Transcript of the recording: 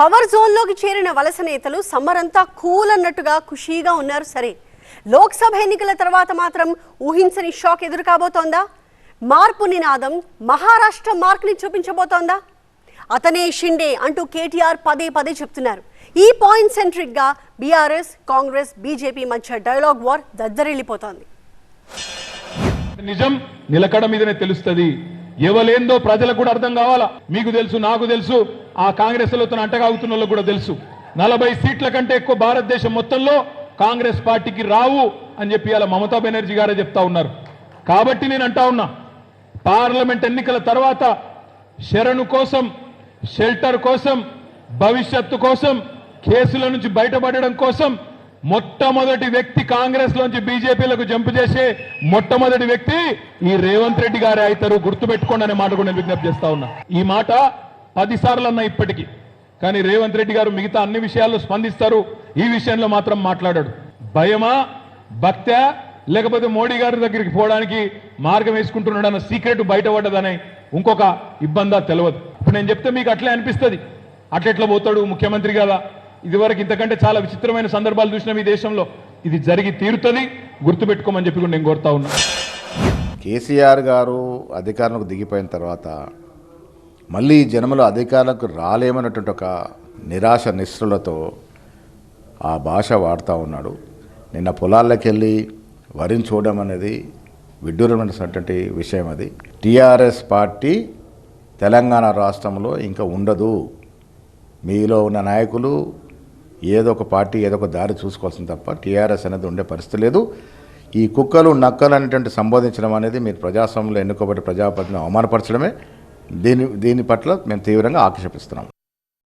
Power జోన్లోకి చేరిన వలస నేతలు సమ్మరంతా కూల్ అన్నట్టుగా ఖుషీగా ఉన్నారు. సరే లోక్సభ ఎన్నికల తర్వాత మాత్రం ఊహించని షాక్ ఎదురు కాబోతోందా? మార్పు నినాదం మహారాష్ట్ర మార్క్ని చూపించబోతోందా? అతనే షిండే అంటూ కేటీఆర్ పదే పదే చెప్తున్నారు. ఈ పాయింట్ సెంట్రిక్గా బీఆర్ఎస్ కాంగ్రెస్ బీజేపీ మధ్య డైలాగ్ వార్ దద్దరిల్లిపోతోంది. నిజం నిలకడ మీదనే తెలుస్తుంది. ఎవలేందో ప్రజలకు కూడా అర్థం కావాలా? మీకు తెలుసు నాకు తెలుసు. ఆ కాంగ్రెస్లో అంటగాగుతున్న వాళ్ళకు కూడా తెలుసు. నలభై సీట్ల కంటే ఎక్కువ భారతదేశం మొత్తంలో కాంగ్రెస్ పార్టీకి రావు అని చెప్పి అలా మమతా బెనర్జీ గారే చెప్తా ఉన్నారు. కాబట్టి నేను అంటా ఉన్నా పార్లమెంట్ ఎన్నికల తర్వాత శరణు కోసం షెల్టర్ కోసం భవిష్యత్తు కోసం కేసుల నుంచి బయటపడడం కోసం మొట్టమొదటి వ్యక్తి కాంగ్రెస్ లోంచి బీజేపీలకు జంప్ చేసే మొట్టమొదటి వ్యక్తి ఈ రేవంత్ రెడ్డి గారే అవుతారు. గుర్తుపెట్టుకోండి అనే మాట కూడా నేను విజ్ఞప్తి చేస్తా ఉన్నా. ఈ మాట పదిసార్లు అన్నా ఇప్పటికీ. కానీ రేవంత్ రెడ్డి గారు మిగతా అన్ని విషయాల్లో స్పందిస్తారు. ఈ విషయంలో మాత్రం మాట్లాడాడు. భయమా? భక్త్యా లేకపోతే మోడీ గారి దగ్గరికి పోవడానికి మార్గం వేసుకుంటున్నాడు అన్న సీక్రెట్ బయటపడ్డదనే ఇంకొక ఇబ్బందా తెలియదు ఇప్పుడు నేను చెప్తే మీకు అట్లే అనిపిస్తుంది. అట్లెట్లా పోతాడు ముఖ్యమంత్రి కదా. ఇదివరకు ఇంతకంటే చాలా విచిత్రమైన సందర్భాలు చూసినాం ఈ దేశంలో. ఇది జరిగి తీరుతుంది. గుర్తుపెట్టుకోమని చెప్పి నేను కోరుతా ఉన్నా. కేసీఆర్ గారు అధికారంలోకి దిగిపోయిన తర్వాత మళ్ళీ జనములు జన్మలో రాలేమన్నటువంటి ఒక నిరాశ నిస్సులతో ఆ భాష వాడుతూ ఉన్నాడు. నిన్న పొలాల్లోకి వెళ్ళి వరిని చూడడం అనేది విడ్డూరమైనటువంటి విషయం అది. టీఆర్ఎస్ పార్టీ తెలంగాణ రాష్ట్రంలో ఇంకా ఉండదు. మీలో ఉన్న నాయకులు ఏదో ఒక పార్టీ ఏదో ఒక దారి చూసుకోవాల్సింది తప్ప టీఆర్ఎస్ అనేది ఉండే పరిస్థితి లేదు. ఈ కుక్కలు నక్కలు అనేటువంటి సంబోధించడం అనేది మీరు ప్రజాస్వామ్యంలో ఎన్నుకోబడి ప్రజాపతిని అవమానపరచడమే. దీని దీని పట్ల మేము తీవ్రంగా ఆక్షేపిస్తున్నాం.